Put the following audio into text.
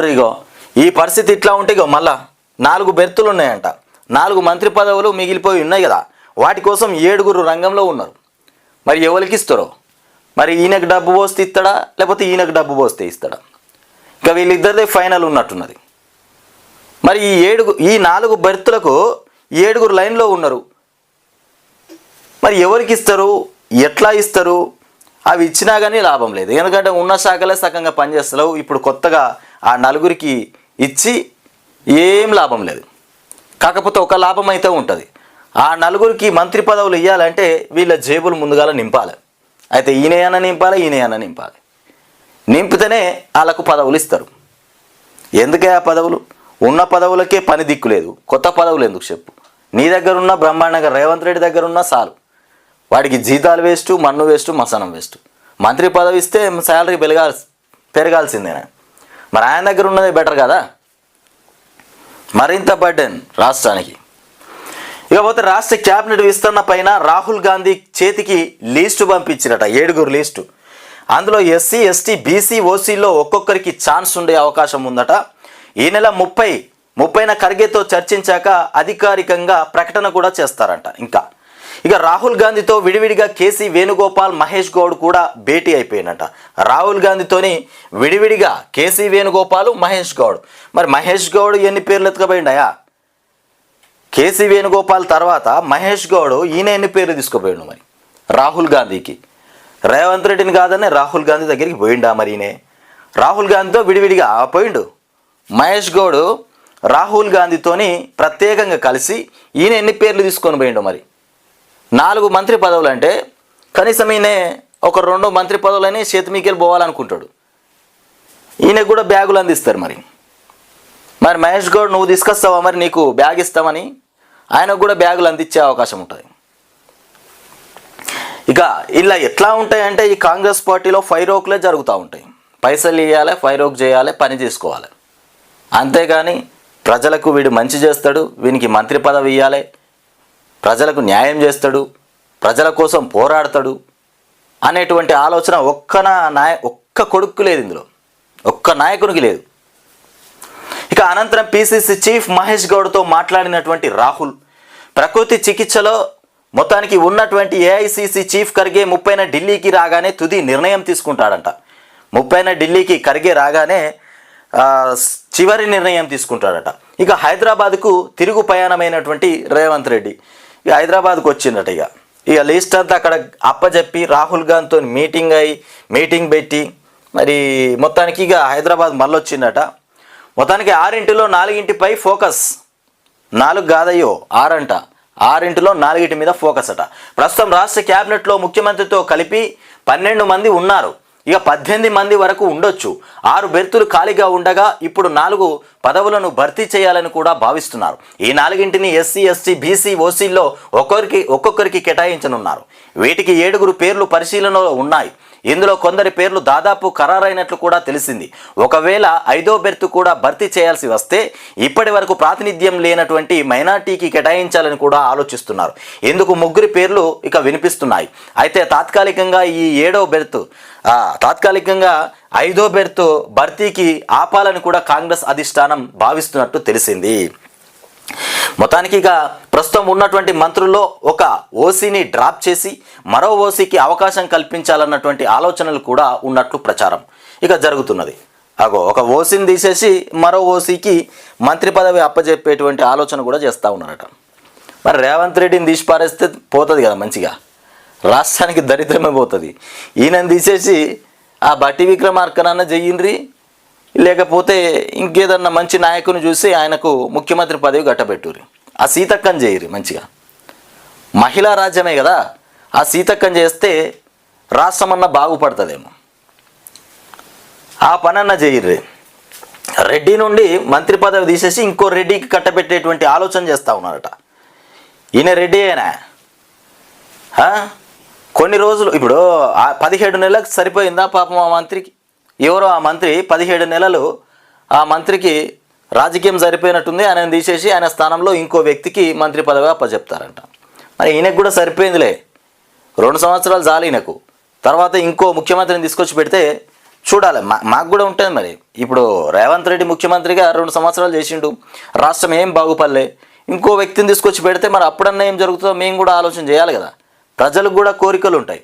చూడరు ఇగో. ఈ పరిస్థితి ఇట్లా ఉంటే ఇగో మళ్ళా నాలుగు బెర్తులు ఉన్నాయంట నాలుగు మంత్రి పదవులు మిగిలిపోయి ఉన్నాయి కదా. వాటి కోసం ఏడుగురు రంగంలో ఉన్నారు. మరి ఎవరికి ఇస్తారో? మరి ఈయనకు డబ్బు పోస్తే ఇస్తాడా? లేకపోతే ఈయనకు డబ్బు పోస్తే ఇస్తాడా? ఇంకా వీళ్ళిద్దరిదే ఫైనల్ ఉన్నట్టున్నది. మరి ఈ ఏడుగు ఈ నాలుగు బెర్తులకు ఏడుగురు లైన్లో ఉన్నారు. మరి ఎవరికి ఇస్తారు? ఎట్లా ఇస్తారు? అవి ఇచ్చినా కానీ లాభం లేదు. ఎందుకంటే ఉన్న శాఖలే సగంగా పనిచేస్తలేవు. ఇప్పుడు కొత్తగా ఆ నలుగురికి ఇచ్చి ఏం లాభం లేదు. కాకపోతే ఒక లాభం అయితే ఉంటుంది. ఆ నలుగురికి మంత్రి పదవులు ఇవ్వాలంటే వీళ్ళ జేబులు ముందుగాల నింపాలి. అయితే ఈయన నింపాలి ఈయన నింపాలి? నింపితేనే వాళ్ళకు పదవులు ఇస్తారు. ఎందుకే ఆ పదవులు? ఉన్న పదవులకే పని దిక్కు లేదు. కొత్త పదవులు ఎందుకు చెప్పు? నీ దగ్గర ఉన్న బ్రహ్మాండంగా రేవంత్ రెడ్డి దగ్గర ఉన్న చాలు వాడికి జీతాలు వేస్ట్ మన్ను వేస్ట్ మసనం వేస్ట్. మంత్రి పదవి ఇస్తే శాలరీ పెరగాల్సి పెరగాల్సిందేనా? మరి ఆయన దగ్గర ఉన్నదే బెటర్ కదా? మరింత బర్డెన్ రాష్ట్రానికి. ఇకపోతే రాష్ట్ర క్యాబినెట్ విస్తరణ పైన రాహుల్ గాంధీ చేతికి లీస్టు పంపించినట ఏడుగురు లీస్టు. అందులో ఎస్సీ ఎస్టీ బీసీ ఓసీలో ఒక్కొక్కరికి ఛాన్స్ ఉండే అవకాశం ఉందట. ఈ నెల ముప్పై ముప్పైన ఖర్గేతో చర్చించాక అధికారికంగా ప్రకటన కూడా చేస్తారంట ఇంకా. ఇక రాహుల్ గాంధీతో విడివిడిగా కేసీ వేణుగోపాల్ మహేష్ గౌడ్ కూడా భేటీ అయిపోయినట. రాహుల్ గాంధీతోని విడివిడిగా కేసీ వేణుగోపాల్ మహేష్ గౌడ్. మరి మహేష్ గౌడ్ ఎన్ని పేర్లు ఎత్తుకపోయిండాయా కేసీ వేణుగోపాల్ తర్వాత మహేష్ గౌడ్ ఈయన ఎన్ని పేర్లు తీసుకుపోయాడు మరి? రాహుల్ గాంధీకి. రేవంత్ రెడ్డిని కాదని రాహుల్ గాంధీ దగ్గరికి పోయిండా మరి ఈయనే? రాహుల్ గాంధీతో విడివిడిగా పోయిండు. మహేష్ గౌడ్ రాహుల్ గాంధీతోని ప్రత్యేకంగా కలిసి ఈయన ఎన్ని పేర్లు తీసుకొని పోయిండు మరి? నాలుగు మంత్రి పదవులు అంటే కనీసం ఈయన ఒక రెండు మంత్రి పదవులని చేతిమీకెళ్ళి పోవాలనుకుంటాడు. ఈయనకు కూడా బ్యాగులు అందిస్తారు మరి. మరి మహేష్ గౌడ్ నువ్వు తీసుకొస్తావా మరి నీకు బ్యాగ్ ఇస్తామని? ఆయనకు కూడా బ్యాగులు అందించే అవకాశం ఉంటుంది. ఇక ఇలా ఎట్లా ఉంటాయంటే ఈ కాంగ్రెస్ పార్టీలో ఫైరోక్లే జరుగుతూ ఉంటాయి. పైసలు ఇవ్వాలి ఫైరోక్ చేయాలి పని చేసుకోవాలి. అంతేగాని ప్రజలకు వీడు మంచి చేస్తాడు వీనికి మంత్రి పదవి ఇవ్వాలి ప్రజలకు న్యాయం చేస్తాడు ప్రజల కోసం పోరాడతాడు అనేటువంటి ఆలోచన ఒక్క నాయ ఒక్క కొడుకు లేదు ఇందులో. ఒక్క నాయకునికి లేదు. ఇక అనంతరం పిసిసి చీఫ్ మహేష్ గౌడ్తో మాట్లాడినటువంటి రాహుల్ ప్రకృతి చికిత్సలో మొత్తానికి ఉన్నటువంటి ఏఐసిసి చీఫ్ ఖర్గే ముప్పైన ఢిల్లీకి రాగానే తుది నిర్ణయం తీసుకుంటాడంట. ముప్పైన ఢిల్లీకి ఖర్గే రాగానే చివరి నిర్ణయం తీసుకుంటాడట. ఇక హైదరాబాద్కు తిరుగు ప్రయాణమైనటువంటి రేవంత్ రెడ్డి. ఇక హైదరాబాద్కు వచ్చిందట ఇక. ఇక లిస్ట్ అంతా అక్కడ అప్పచెప్పి రాహుల్ గాంధీతో మీటింగ్ అయి మీటింగ్ పెట్టి మరి మొత్తానికి ఇక హైదరాబాద్ మళ్ళీ వచ్చిందట మొత్తానికి ఆరింటిలో నాలుగింటిపై ఫోకస్. నాలుగు కాదయ్యో ఆరంట. ఆరింటిలో నాలుగింటి మీద ఫోకస్ అట. ప్రస్తుతం రాష్ట్ర క్యాబినెట్లో ముఖ్యమంత్రితో కలిపి పన్నెండు మంది ఉన్నారు. ఇక పద్దెనిమిది మంది వరకు ఉండొచ్చు. ఆరు బెర్తులు ఖాళీగా ఉండగా ఇప్పుడు నాలుగు పదవులను భర్తీ చేయాలని కూడా భావిస్తున్నారు. ఈ నాలుగింటిని ఎస్సీ ఎస్టీ బీసీ ఓసీల్లో ఒక్కొక్కరికి ఒక్కొక్కరికి కేటాయించనున్నారు. వీటికి ఏడుగురు పేర్లు పరిశీలనలో ఉన్నాయి. ఇందులో కొందరి పేర్లు దాదాపు ఖరారైనట్లు కూడా తెలిసింది. ఒకవేళ ఐదో బెర్త్ కూడా భర్తీ చేయాల్సి వస్తే ఇప్పటి వరకు ప్రాతినిధ్యం లేనటువంటి మైనార్టీకి కేటాయించాలని కూడా ఆలోచిస్తున్నారు. ఎందుకు ముగ్గురి పేర్లు ఇక వినిపిస్తున్నాయి. అయితే తాత్కాలికంగా ఈ ఏడో బెర్త్ తాత్కాలికంగా ఐదో బెర్త్ భర్తీకి ఆపాలని కూడా కాంగ్రెస్ అధిష్టానం భావిస్తున్నట్టు తెలిసింది. మొత్తానికి ఇక ప్రస్తుతం ఉన్నటువంటి మంత్రుల్లో ఒక ఓసీని డ్రాప్ చేసి మరో ఓసీకి అవకాశం కల్పించాలన్నటువంటి ఆలోచనలు కూడా ఉన్నట్లు ప్రచారం ఇక జరుగుతున్నది. అగో ఒక ఓసీని తీసేసి మరో ఓసీకి మంత్రి పదవి అప్పజెప్పేటువంటి ఆలోచన కూడా చేస్తూ ఉన్నారట. మరి రేవంత్ రెడ్డిని తీసి పారేస్తే పోతుంది కదా మంచిగా. రాష్ట్రానికి దరిద్రమే పోతుంది. ఈయనని తీసేసి ఆ బట్టి విక్రమార్కనన్న చెయ్యండ్రి లేకపోతే ఇంకేదన్నా మంచి నాయకుని చూసి ఆయనకు ముఖ్యమంత్రి పదవి గట్టబెట్టురి ఆ సీతక్కని చేయరు మంచిగా. మహిళా రాజ్యమే కదా. ఆ సీతక్కని చేస్తే రాష్ట్రం అన్న బాగుపడుతుందేమో. ఆ పనన్నా చేయర్రి. రెడ్డి నుండి మంత్రి పదవి తీసేసి ఇంకో రెడ్డికి కట్టబెట్టేటువంటి ఆలోచన చేస్తూ ఉన్నారట. ఈయన రెడ్డి అయినా. కొన్ని రోజులు ఇప్పుడు ఆ పదిహేడు నెలలకు సరిపోయిందా పాపం ఆ మంత్రికి? ఎవరో ఆ మంత్రి పదిహేడు నెలలు ఆ మంత్రికి రాజకీయం సరిపోయినట్టుంది ఆయన తీసేసి ఆయన స్థానంలో ఇంకో వ్యక్తికి మంత్రి పదవి అప్పచెప్తారంట. మరి ఈయనకు కూడా సరిపోయిందిలే. రెండు సంవత్సరాలు చాలు ఈయనకు. తర్వాత ఇంకో ముఖ్యమంత్రిని తీసుకొచ్చి పెడితే చూడాలి మా మాకు కూడా ఉంటుంది మరి. ఇప్పుడు రేవంత్ రెడ్డి ముఖ్యమంత్రిగా రెండు సంవత్సరాలు చేసిండు. రాష్ట్రం ఏం బాగుపడలే. ఇంకో వ్యక్తిని తీసుకొచ్చి పెడితే మరి అప్పుడన్నా ఏం జరుగుతుందో మేము కూడా ఆలోచన చేయాలి కదా. ప్రజలకు కూడా కోరికలు ఉంటాయి.